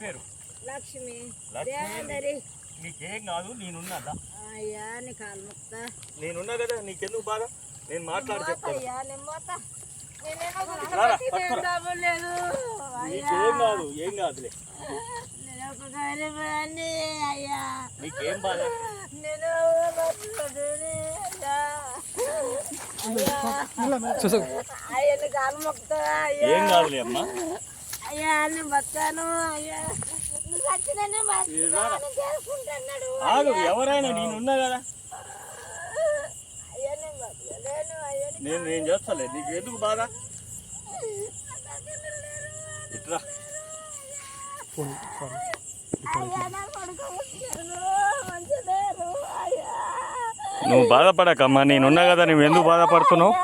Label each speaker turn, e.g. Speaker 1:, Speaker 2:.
Speaker 1: పేరు? లక్ష్మి. దేవందరి. నీకేం కాదు నేనున్నా
Speaker 2: అయ్యా నీ కాలు ముక్త.
Speaker 1: నేనున్నా కదా నీకెందుకు బాధ? నేను మాట్లాడి చెప్తాను. నీకేం ఏం కాదులే. నీకేం బాధ? ఏం కాదులే అమ్మా.
Speaker 2: అయ్యా నేను బతాను అయ్యా. నువ్వు చచ్చిననే బతాను చేసుకుంటున్నాడు
Speaker 1: ఆగు ఎవరైనా నేనున్నా కదా.
Speaker 2: అయ్యా నేను బతకలేను అయ్యా
Speaker 1: నేను నేను చేస్తాలే? నీకు ఎందుకు బాధ? ఇట్రా.
Speaker 2: అయ్యా నా కొడుకు ముఖ్యులు మంచిదేరు అయ్యా.
Speaker 1: నువ్వు బాధపడకమ్మా నేనున్నా కదా నువ్వు ఎందుకు బాధపడుతున్నావు?